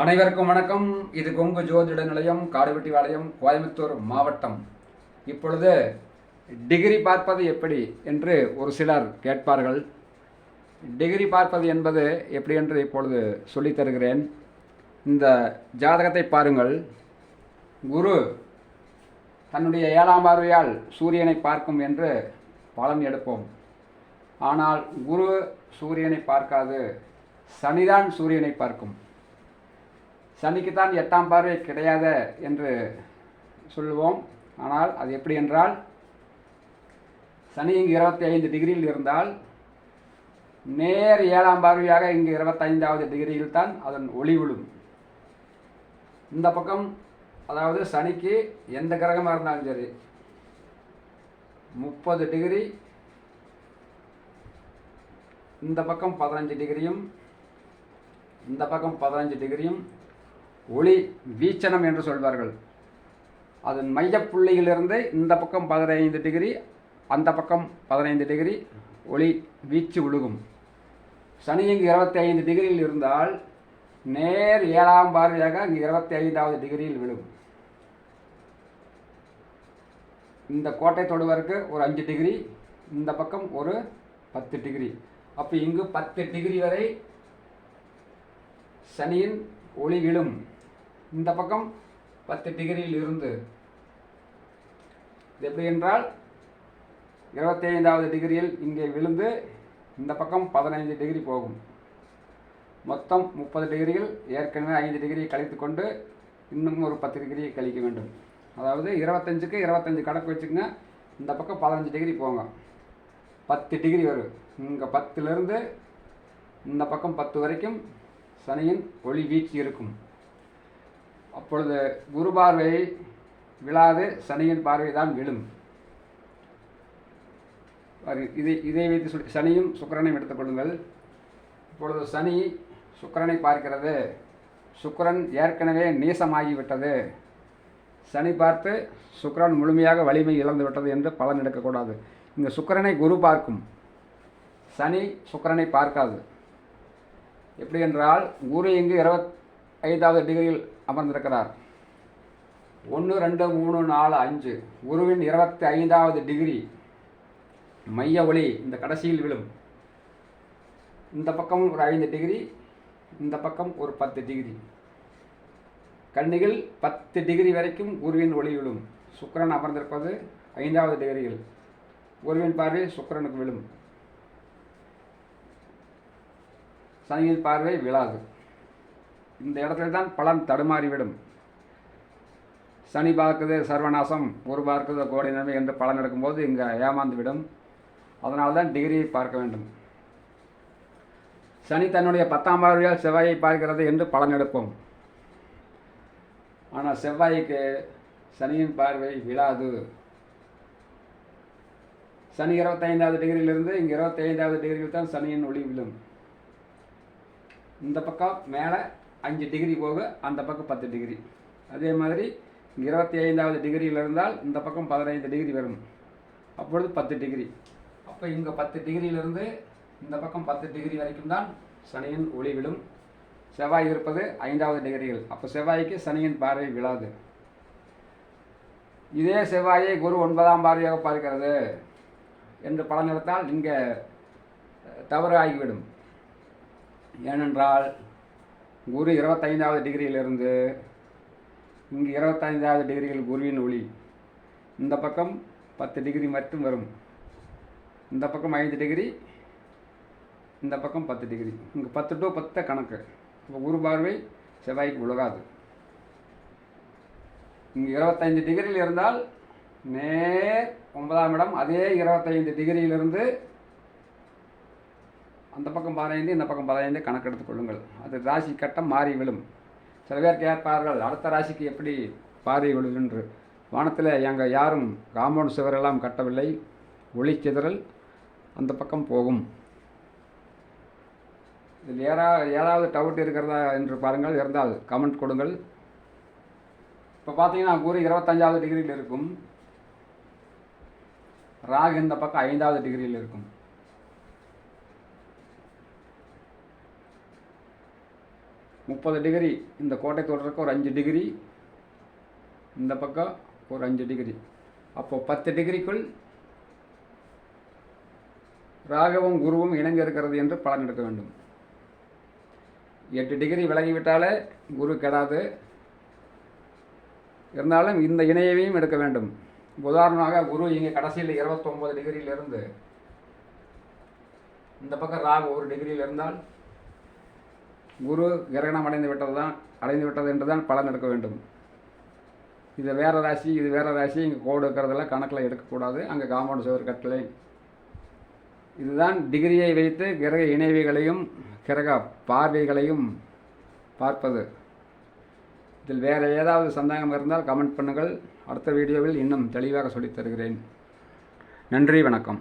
அனைவருக்கும் வணக்கம். இது கொங்கு ஜோதிட நிலையம் காடுவெட்டிவாளையம் கோயம்புத்தூர் மாவட்டம். இப்பொழுது டிகிரி பார்ப்பது எப்படி என்று ஒரு சிலர் கேட்பார்கள். டிகிரி பார்ப்பது என்பது எப்படி என்று இப்பொழுது சொல்லித் தருகிறேன். இந்த ஜாதகத்தை பாருங்கள். குரு தன்னுடைய ஏழாம் பார்வையால் சூரியனை பார்க்கும் என்று பலன் எடுப்போம். ஆனால் குரு சூரியனை பார்க்காது சனிதான் சூரியனை பார்க்கும். சனிக்குத்தான் எட்டாம் பார்வை கிடையாது என்று சொல்லுவோம். ஆனால் அது எப்படி என்றால் சனி இங்கு இருபத்தி ஐந்து டிகிரியில் இருந்தால் நேர் ஏழாம் பார்வையாக இங்கு இருபத்தைந்தாவது டிகிரியில் தான் அதன் ஒளி விழும். இந்த பக்கம் அதாவது சனிக்கு எந்த கிரகமாக இருந்தாலும் சரி முப்பது டிகிரி இந்த பக்கம் பதினஞ்சு டிகிரியும் இந்த பக்கம் பதினஞ்சு டிகிரியும் ஒளி வீச்சனம் என்று சொல்வார்கள். அதன் மையப்புள்ளியிலிருந்து இந்த பக்கம் பதினைந்து டிகிரி அந்த பக்கம் பதினைந்து டிகிரி ஒளி வீச்சு விழுகும். சனி இங்கு இருபத்தி ஐந்து டிகிரியில் இருந்தால் நேர் ஏழாம் பார்வையாக இங்கு இருபத்தி ஐந்தாவது டிகிரியில் விழும். இந்த கோட்டை தொடுவதற்கு ஒரு அஞ்சு டிகிரி இந்த பக்கம் ஒரு பத்து டிகிரி. அப்போ இங்கு பத்து டிகிரி வரை சனியின் ஒளி விழும். இந்த பக்கம் பத்து டிகிரியில் இருந்து. இது எப்படி என்றால் இருபத்தி ஐந்தாவது டிகிரியில் இங்கே விழுந்து இந்த பக்கம் பதினைந்து டிகிரி போகும். மொத்தம் முப்பது டிகிரியில் ஏற்கனவே ஐந்து டிகிரி கழித்து கொண்டு இன்னும் ஒரு பத்து டிகிரி கழிக்க வேண்டும். அதாவது இருபத்தஞ்சுக்கு இருபத்தஞ்சு கணக்கு வச்சுக்கோங்க இந்த பக்கம் பதினஞ்சு டிகிரி போங்க. பத்து டிகிரி வரும். இங்கே பத்துலேருந்து இந்த பக்கம் பத்து வரைக்கும் சனியின் ஒளி வீச்சு இருக்கும். அப்பொழுது குரு பார்வை விழாது சனியின் பார்வை தான் விழும். இதை இதை வைத்து சொல்லி சனியும் சுக்கரனையும் எடுத்துக்கொள்ளுங்கள் இப்பொழுது சனி சுக்கிரனை பார்க்கிறது. சுக்கிரன் ஏற்கனவே நீசமாகிவிட்டது. சனி பார்த்து சுக்கரன் முழுமையாக வலிமை இழந்து விட்டது என்று பலன் எடுக்கக்கூடாது. இங்கே சுக்கிரனை குரு பார்க்கும். சனி சுக்கரனை பார்க்காது. எப்படி என்றால் குரு இங்கு இருபத் ஐந்தாவது டிகிரியில் அமர்ந்திருக்கிறார். ஒன்று ரெண்டு மூணு நாலு அஞ்சு. குருவின் இருபத்தி ஐந்தாவது டிகிரி. மைய ஒளி இந்த கடைசியில் விழும். இந்த பக்கம் ஒரு ஐந்து டிகிரி இந்த பக்கம் ஒரு பத்து டிகிரி. கண்ணிகள் பத்து டிகிரி வரைக்கும் குருவின் ஒளி விழும். சுக்கரன் அமர்ந்திருப்பது ஐந்தாவது டிகிரியில். குருவின் பார்வை சுக்கிரனுக்கு விழும். சனியின் பார்வை விழாது. இந்த இடத்துல தான் பலன் தடுமாறிவிடும். சனி பார்க்குது சர்வநாசம் ஒரு பார்க்குது கோடி நன்மை என்று பலன் எடுக்கும்போது இங்கே ஏமாந்து விடும் தான் டிகிரியை பார்க்க வேண்டும். சனி தன்னுடைய பத்தாம் பார்வையால் செவ்வாயை பார்க்கிறது என்று பலன் எடுப்போம். ஆனால் செவ்வாய்க்கு சனியின் பார்வை விழாது. சனி இருபத்தைந்தாவது டிகிரியிலிருந்து இங்கே இருபத்தைந்தாவது டிகிரியில் தான் சனியின் ஒளி விழும். இந்த பக்கம் மேலே அஞ்சு டிகிரி போக அந்த பக்கம் பத்து டிகிரி அதே மாதிரி இருபத்தி ஐந்தாவது டிகிரியில் இருந்தால் இந்த பக்கம் பதினைந்து டிகிரி வரும். அப்பொழுது பத்து டிகிரி அப்போ இங்கே பத்து டிகிரியிலிருந்து இந்த பக்கம் பத்து டிகிரி வரைக்கும் தான் சனியின் ஒளி விழும். செவ்வாய் இருப்பது ஐந்தாவது டிகிரிகள் அப்போ செவ்வாய்க்கு சனியின் பார்வை விழாது. இதே செவ்வாயை குரு ஒன்பதாம் பார்வையாக பார்க்கிறது என்று படம் எடுத்தால் இங்கே தவறு ஆகிவிடும் ஏனென்றால் குரு இருபத்தைந்தாவது டிகிரியிலிருந்து இங்கு இருபத்தைந்தாவது டிகிரியில் குருவின் ஒளி. இந்த பக்கம் பத்து டிகிரி மட்டும் வரும். இந்த பக்கம் ஐந்து டிகிரி இந்த பக்கம் பத்து டிகிரி. இங்கே பத்து டு பத்து கணக்கு. இப்போ குரு பார்வை செவ்வாய்க்கு உலகாது இங்கே இருபத்தைந்து டிகிரியில் இருந்தால் நேர் ஒன்பதாம் இடம் அதே இருபத்தைந்து டிகிரியிலிருந்து அந்த பக்கம் பதினைந்து இந்த பக்கம் பதினைந்து கணக்கெடுத்துக் கொள்ளுங்கள். அது ராசி கட்டம் மாறி விழும். சில பேர் கேட்பார்கள் அடுத்த ராசிக்கு எப்படி பாரி விழுதுன்று என்று. வானத்தில் எங்கள் யாரும் காம்பவுண்ட் சுவரெல்லாம் கட்டவில்லை. ஒளி சிதறல் அந்த பக்கம் போகும். இதில் ஏறா ஏதாவது டவுட் இருக்கிறதா என்று பாருங்கள். இருந்தால் கமெண்ட் கொடுங்கள். இப்போ பார்த்தீங்கன்னா குரு இருபத்தஞ்சாவது டிகிரியில் இருக்கும். ராகு இந்த பக்கம் ஐந்தாவது டிகிரியில் இருக்கும். முப்பது டிகிரி இந்த கோட்டை தொடருக்கு ஒரு அஞ்சு டிகிரி இந்த பக்கம் ஒரு அஞ்சு டிகிரி அப்போது பத்து டிகிரிக்குள் ராகவும் குருவும் இணங்கி இருக்கிறது என்று பலன் எடுக்க வேண்டும். எட்டு டிகிரி விலகிவிட்டாலே குரு கெடாது. இருந்தாலும் இந்த இணையவையும் எடுக்க வேண்டும். உதாரணமாக குரு இங்கே கடைசியில் இருபத்தொம்பது டிகிரியிலிருந்து இந்த பக்கம் ராகு ஒரு டிகிரியில் இருந்தால் குரு கிரகணம் அடைந்து விட்டது தான் அடைந்து விட்டது என்று தான் பலன் எடுக்க வேண்டும். இது வேறு ராசி இது வேறு ராசி இங்கே கோடு இருக்கிறதெல்லாம் கணக்கில் எடுக்கக்கூடாது. அங்கே காம்பவுண்ட் சுவர் கட்டளை இதுதான் டிகிரியை வைத்து கிரக இணைவிகளையும் கிரக பார்வைகளையும் பார்ப்பது. இதில் வேறு ஏதாவது சந்தேகம் இருந்தால் கமெண்ட் பண்ணுங்கள். அடுத்த வீடியோவில் இன்னும் தெளிவாக சொல்லித் தருகிறேன். நன்றி வணக்கம்.